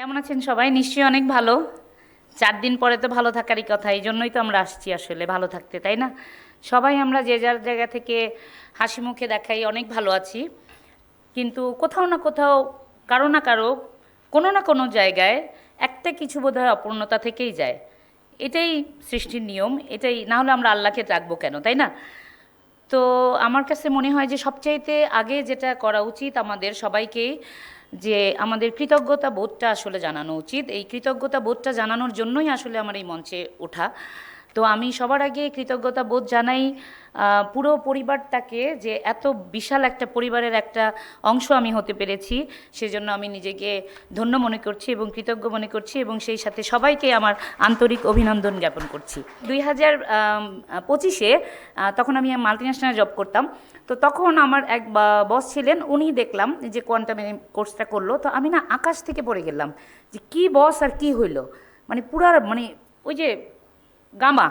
কেমন আছেন সবাই? নিশ্চয়ই অনেক ভালো। চার দিন পরে তো ভালো থাকারই কথা, এই জন্যই তো আমরা আসছি আসলে, ভালো থাকতে, তাই না? সবাই আমরা যে যার জায়গা থেকে হাসি মুখে দেখাই, অনেক ভালো আছি। কিন্তু কোথাও না কোথাও, কারও না কারও, কোনো না কোনো জায়গায় একটা কিছু বোধহয় অপূর্ণতা থেকেই যায়। এটাই সৃষ্টির নিয়ম, এটাই, না হলে আমরা আল্লাহকে রাখব কেন, তাই না? তো আমার কাছে মনে হয় যে সবচাইতে আগে যেটা করা উচিত আমাদের সবাইকেই যে আমাদের কৃতজ্ঞতা বোধটা আসলে জানানো উচিত। এই কৃতজ্ঞতা বোধটা জানানোর জন্যই আসলে আমার এই মঞ্চে ওঠা। তো আমি সবার আগে কৃতজ্ঞতা বোধ জানাই পুরো পরিবারটাকে যে এত বিশাল একটা পরিবারের একটা অংশ আমি হতে পেরেছি, সেজন্য আমি নিজেকে ধন্য মনে করছি এবং কৃতজ্ঞ মনে করছি এবং সেই সাথে সবাইকে আমার আন্তরিক অভিনন্দন জ্ঞাপন করছি। দুই হাজার পঁচিশে তখন আমি মাল্টি ন্যাশনাল জব করতাম। তো তখন আমার এক বস ছিলেন, উনি দেখলাম যে কোয়ান্টাম কোর্সটা করল। তো আমি না আকাশ থেকে পড়ে গেলাম যে কি বস আর কি হইল? মানে পুরার মানে ওই যে গামা।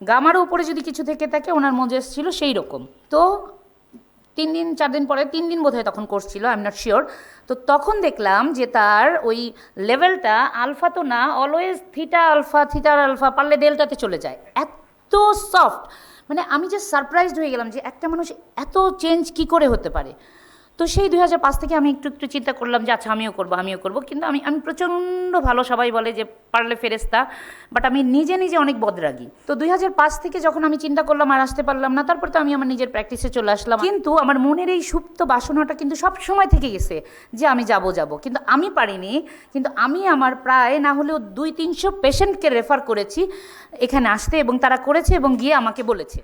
গামার উপরে যদি কিছু থেকে থাকে, ওনার মজেস ছিল সেই রকম। তো তিন দিন, চার দিন পরে, তিন দিন বোধহয় তখন কোর্স ছিল আই এম নট শিওর তো তখন দেখলাম যে তার ওই লেভেলটা আলফা তো না অলওয়েজ থিটা আলফা থিটার আলফা পারলে ডেল্টাতে চলে যায়। এত সফট মানে আমি যে সারপ্রাইজড হয়ে গেলাম যে একটা মানুষ এত চেঞ্জ কি করে হতে পারে? তো সেই দুই হাজার পাঁচ থেকে আমি একটু একটু চিন্তা করলাম যে আচ্ছা আমিও করব আমিও করব। কিন্তু আমি আমি প্রচণ্ড ভালো, সবাই বলে যে, পারলে ফেরেস্তা বাট আমি নিজে নিজে অনেক বদরাগি। তো দুই হাজার পাঁচ থেকে যখন আমি চিন্তা করলাম আর আসতে পারলাম না, তারপর তো আমি আমার নিজের প্র্যাকটিসে চলে আসলাম। কিন্তু আমার মনের এই সুপ্ত বাসনাটা কিন্তু সব সময় থেকে গেছে যে, আমি যাব যাব। কিন্তু আমি পারিনি, কিন্তু আমি আমার প্রায় না হলেও দুই তিনশো পেশেন্টকে রেফার করেছি, এখানে আসতে এবং তারা করেছে এবং গিয়ে আমাকে বলেছে।